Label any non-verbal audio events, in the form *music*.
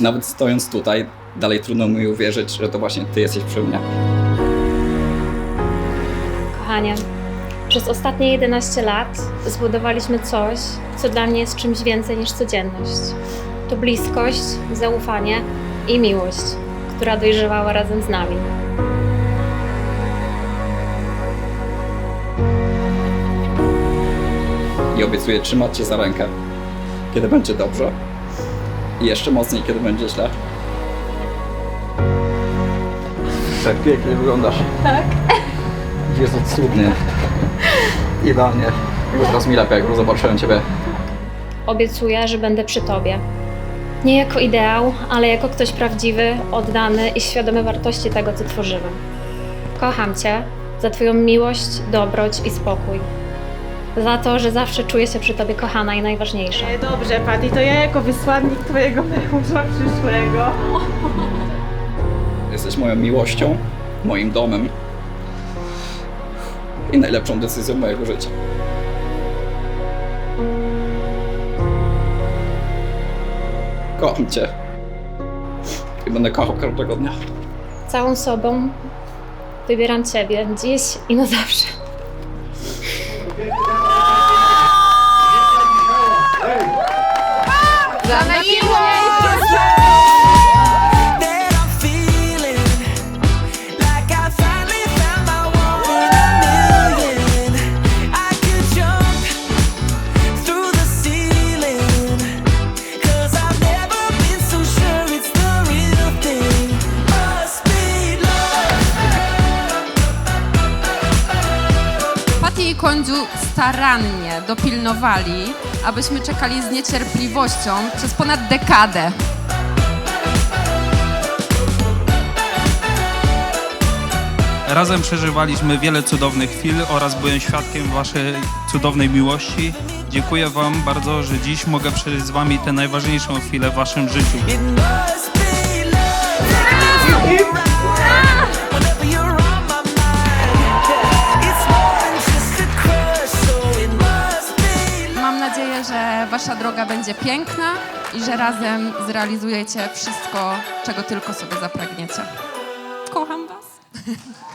Nawet stojąc tutaj, dalej trudno mi uwierzyć, że to właśnie ty jesteś przy mnie. Kochanie, przez ostatnie 11 lat zbudowaliśmy coś, co dla mnie jest czymś więcej niż codzienność. To bliskość, zaufanie i miłość, która dojrzewała razem z nami. I obiecuję trzymać cię za rękę, kiedy będzie dobrze. I jeszcze mocniej, kiedy będzie źle. Tak pięknie wyglądasz. Tak. Jezu, cudnie. Idealnie. Już teraz mi lepiej, jak zobaczyłem ciebie. Obiecuję, że będę przy tobie. Nie jako ideał, ale jako ktoś prawdziwy, oddany i świadomy wartości tego, co tworzymy. Kocham cię za twoją miłość, dobroć i spokój. Za to, że zawsze czuję się przy tobie kochana i najważniejsza. Dobrze, Patty, to ja jako wysłannik twojego męża przyszłego. Jesteś moją miłością, moim domem i najlepszą decyzją mojego życia. Kocham cię. I będę kochał każdego dnia. Całą sobą wybieram ciebie dziś i na zawsze. Kondziu starannie dopilnowali, abyśmy czekali z niecierpliwością przez ponad dekadę. Razem przeżywaliśmy wiele cudownych chwil oraz byłem świadkiem Waszej cudownej miłości. Dziękuję Wam bardzo, że dziś mogę przeżyć z Wami tę najważniejszą chwilę w Waszym życiu. Nadzieję, że Wasza droga będzie piękna i że razem zrealizujecie wszystko, czego tylko sobie zapragniecie. Kocham Was. *laughs*